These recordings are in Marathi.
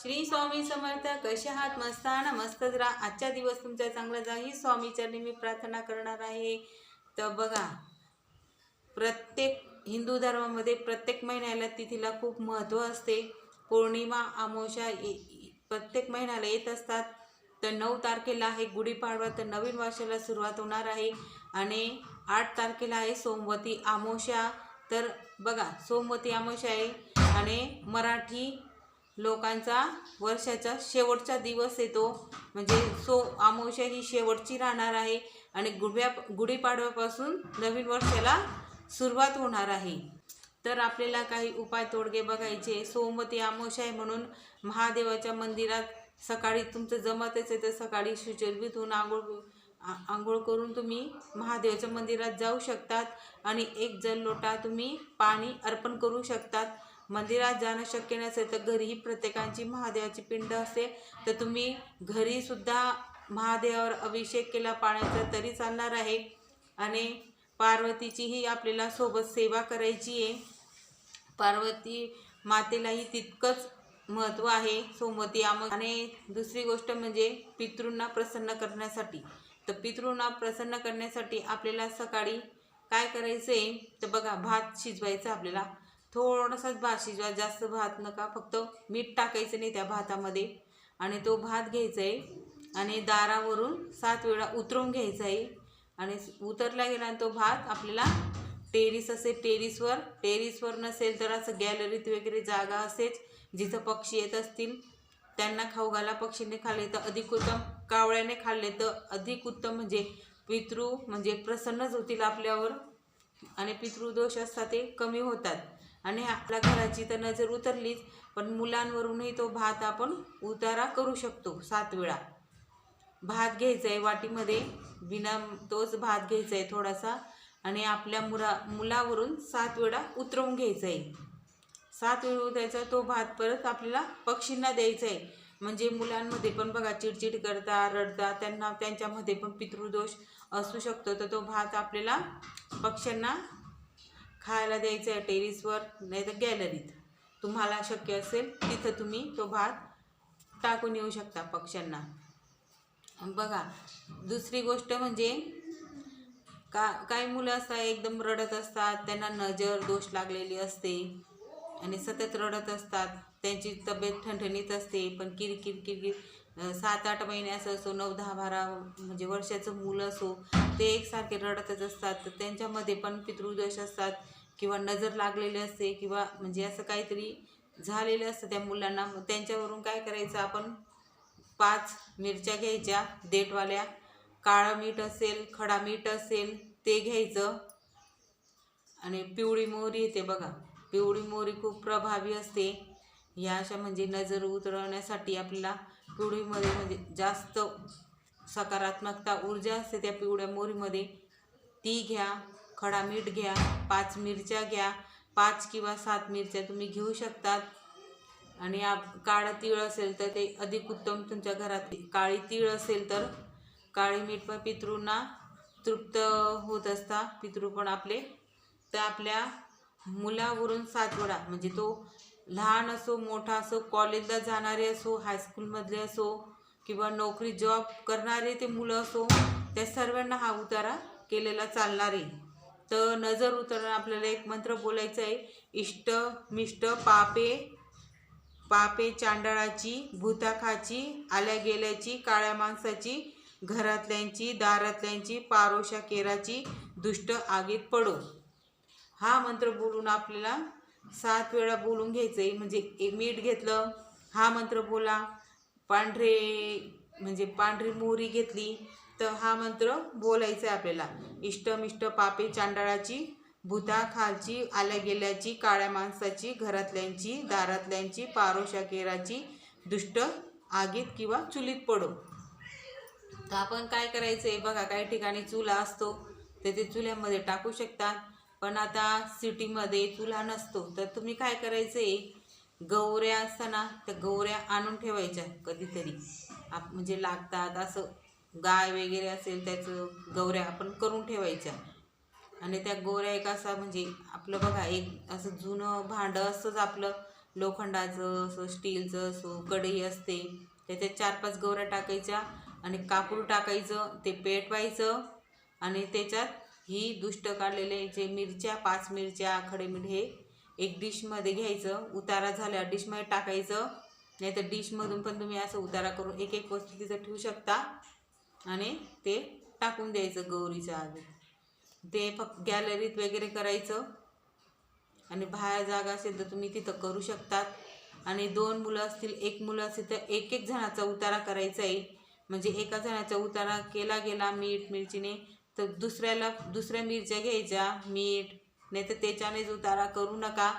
श्री स्वामी समर्थ कसे आहात? मस्त ना मस्तच आजचा दिवस तुमचा चांगला जा ही स्वामीचरणी मी प्रार्थना करणार आहे. तर बघा प्रत्येक हिंदू धर्मामध्ये प्रत्येक महिन्याला तिथीला खूप महत्त्व असते. पौर्णिमा अमावस्या ए- प्रत्येक महिन्याला येत असतात. तर नऊ तारखेला आहे गुढीपाडवा. तर नवीन वर्षाला सुरुवात होणार आहे. आणि आठ तारखेला आहे सोमवती अमावस्या तर बघा सोमवती अमावस्या आहे. आणि मराठी लोकांचा वर्षाचा शेवटचा दिवस येतो. म्हणजे सो अमावस्या ही शेवटची राहणार आहे आणि गुढ्या गुढीपाडव्यापासून नवीन वर्षाला सुरुवात होणार आहे. तर आपल्याला काही उपाय तोडगे बघायचे. सोमवती अमावस्या आहे म्हणून महादेवाच्या मंदिरात सकाळी तुमचं जमतच आहे तर सकाळी सुचर्वित होऊन आंघोळ आंघोळ करून तुम्ही महादेवाच्या मंदिरात जाऊ शकतात आणि एक जल लोटा तुम्ही पाणी अर्पण करू शकतात. मंदिरात जाणं शक्य नसेल तर घरीही प्रत्येकांची महादेवाची पिंड असते. तर तुम्ही घरीसुद्धा महादेवावर अभिषेक केला पाण्याचा तरी चालणार आहे. आणि पार्वतीचीही आपल्याला सोबत सेवा करायची आहे. पार्वती मातेलाही तितकंच महत्त्व आहे. सोमवती आम आणि दुसरी गोष्ट म्हणजे पितृंना प्रसन्न करण्यासाठी. तर पितृंना प्रसन्न करण्यासाठी आपल्याला सकाळी काय करायचं आहे तर बघा भात शिजवायचा आपल्याला. थोडासाच भात जास्त भात नका फक्त मीठ टाकायचं नाही त्या भातामध्ये. आणि तो भात घ्यायचा आहे आणि दारावरून सात वेळा उतरवून घ्यायचा आहे आणि उतरला गेला आणि तो भात आपल्याला टेरिस असेल टेरिसवर. टेरिसवर नसेल तर असं गॅलरीत वगैरे जागा असेल जिथं पक्षी येत असतील. त्यांना खाऊ घाला पक्षीने खाल्ले तर अधिक उत्तम. कावळ्याने खाल्ले तर अधिक उत्तम. म्हणजे पितृ म्हणजे प्रसन्नच होतील आपल्यावर. आणि पितृदोष असतात ते कमी होतात. आणि आपल्या घराची तर नजर उतरलीच पण मुलांवरूनही तो भात आपण उतारा करू शकतो सात वेळा. भात घ्यायचा आहे वाटीमध्ये बिना तोच भात घ्यायचा आहे थोडासा आणि आपल्या मुला मुलावरून सात वेळा उतरवून घ्यायचा आहे सात वेळ उतरायचा तो भात परत आपल्याला पक्षींना द्यायचा आहे म्हणजे मुलांमध्ये पण बघा चिडचिड करता रडता त्यांना त्यांच्यामध्ये पण पितृदोष असू शकतो. तर तो भात आपल्याला पक्ष्यांना खायला द्यायचा आहे टेरिसवर नाही तर गॅलरीत. तुम्हाला शक्य असेल तिथं तुम्ही तो भात टाकून येऊ शकता पक्ष्यांना. बघा दुसरी गोष्ट म्हणजे का काही मुलं असतात एकदम रडत असतात त्यांना नजर दोष लागलेली असते आणि सतत रडत असतात त्यांची तब्येत ठणठणीत असते पण किरकिर किरकिर सात आठ महिन्याचं असो नऊ दहा बारा म्हणजे वर्षाचं मूल असो ते एकसारखे रडतच असतात. तर त्यांच्यामध्ये पण पितृदोष असतात किंवा नजर लागलेली असते किंवा म्हणजे असं काहीतरी झालेलं असतं त्या मुलांना. मग त्यांच्यावरून काय करायचं? आपण पाच मिरच्या घ्यायच्या देठवाल्या काळं मीठ असेल खडा मीठ असेल ते घ्यायचं. आणि पिवळी मोहरी येते बघा. पिवळी मोहरी खूप प्रभावी असते. या अशा म्हणजे नजर उतरवण्यासाठी आपल्याला पिवळीमध्ये म्हणजे जास्त सकारात्मकता ऊर्जा असते त्या पिवळ्या मोहरीमध्ये ती घ्या खडा मीठ घ्या पाच मिरच्या घ्या पाच किंवा सात मिरच्या तुम्ही घेऊ शकतात. आणि आप काळं तीळ असेल तर ते अधिक उत्तम तुमच्या घरात. काळी तीळ असेल तर काळी मीठ पण पितृंना तृप्त होत असता. पितृ पण आपले तर आपल्या मुलावरून सात म्हणजे तो लहान असो मोठा असो कॉलेजला जाणारे असो हायस्कूलमधले असो किंवा नोकरी जॉब करणारे ते मुलं असो त्या सर्वांना हा उतारा केलेला चालणार आहे. तर नजर उतरणं आपल्याला एक मंत्र बोलायचं आहे इष्ट मिष्ट पापे पापे चांडळाची भूताखाची आल्या गेल्याची काळ्या माणसाची घरातल्यांची दारातल्यांची पारोशा केराची दुष्ट आगीत पडो. हा मंत्र बोलून आपल्याला सात वेळा बोलून घ्यायचं आहे म्हणजे एक मीठ घेतलं हा मंत्र बोला पांढरे म्हणजे पांढरी मोहरी घेतली तर हा मंत्र बोलायचा आहे आपल्याला. इष्टमिष्ट पापे चांडाळाची भूता खालची आल्या गेल्याची काळ्या माणसाची घरातल्यांची दारातल्यांची पारोशा केराची दुष्ट आगीत किंवा चुलीत पडो. तर आपण काय करायचं आहे बघा काही ठिकाणी चुला असतो तर ते चुल्यामध्ये टाकू शकतात. पण आता सिटीमध्ये चुला नसतो. तर तुम्ही काय करायचं आहे गौऱ्या असताना त्या गौऱ्या आणून ठेवायच्या कधीतरी. आप म्हणजे लागतात असं गाय वगैरे असेल त्याचं गौऱ्या आपण करून ठेवायच्या. आणि त्या गोऱ्या एक असा म्हणजे आपलं बघा एक असं जुनं भांडं असतंच आपलं. लोखंडाचं असं स्टीलचं असो कढई असते. त्याच्यात चार पाच गवऱ्या टाकायच्या आणि कापूर टाकायचं ते पेटवायचं आणि त्याच्यात ही दुष्ट काढलेले जे मिरच्या पाच मिरच्या खडे मीठ हे एक डिशमध्ये घ्यायचं. उतारा झाल्या डिशमध्ये टाकायचं. नाही तर डिशमधून पण तुम्ही असं उतारा करून एक एक वस्तू तिथं ठेवू शकता. आणि ते टाकून द्यायचं गौरीच्या आधी. ते फक्त गॅलरीत वगैरे करायचं. आणि बाहेर जागा असेल तर तुम्ही तिथं करू शकतात. आणि दोन मुलं असतील एक मुलं असतील तर एक एक जणाचा उतारा करायचा आहे म्हणजे एका जणाचा उतारा केला गेला मीठ मिरचीने तर दुसऱ्याला दुसऱ्या मिरच्या घ्यायच्या मीठ नाही तर त्याच्यानेच उतारा करू नका.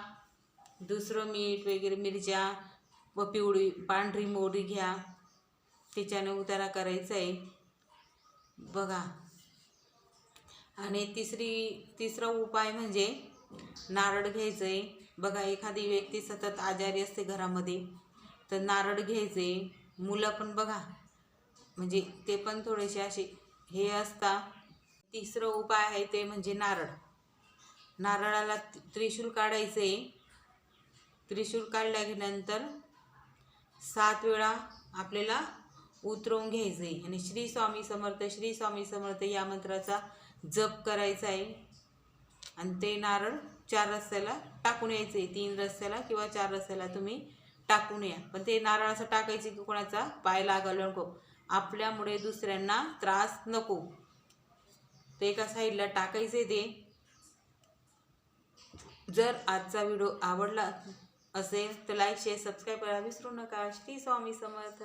दुसरं मीठ वगैरे मिरच्या व पिवळी पांढरी मोहरी घ्या. त्याच्याने उतारा करायचा आहे. बघा. आणि तिसरी तिसरा उपाय म्हणजे नारळ घ्यायचं आहे बघा एखादी व्यक्ती सतत आजारी असते घरामध्ये तर नारळ घ्यायचे मुलं पण बघा. म्हणजे ते पण थोडेसे असे हे असता. तिसरं उपाय आहे ते म्हणजे नारळ. नारळाला त्रिशूल काढायचं. आहे त्रिशूल काढल्यानंतर सात वेळा आपल्याला उतरवून घ्यायचं. आहे आणि श्री स्वामी समर्थ श्री स्वामी समर्थ या मंत्राचा जप करायचा आहे. आणि ते नारळ चार रस्त्याला टाकून यायचं. आहे तीन रस्त्याला किंवा चार रस्त्याला तुम्ही टाकून या. पण ते नारळ असं टाकायचे की कोणाचा पाय लागायला नको. आपल्यामुळे दुसऱ्यांना त्रास नको. ते एका साईडला टाकायचे ते. जर आजचा व्हिडिओ आवडला असेल तर लाईक शेअर सबस्क्राईब करा विसरू नका. श्री स्वामी समर्थ.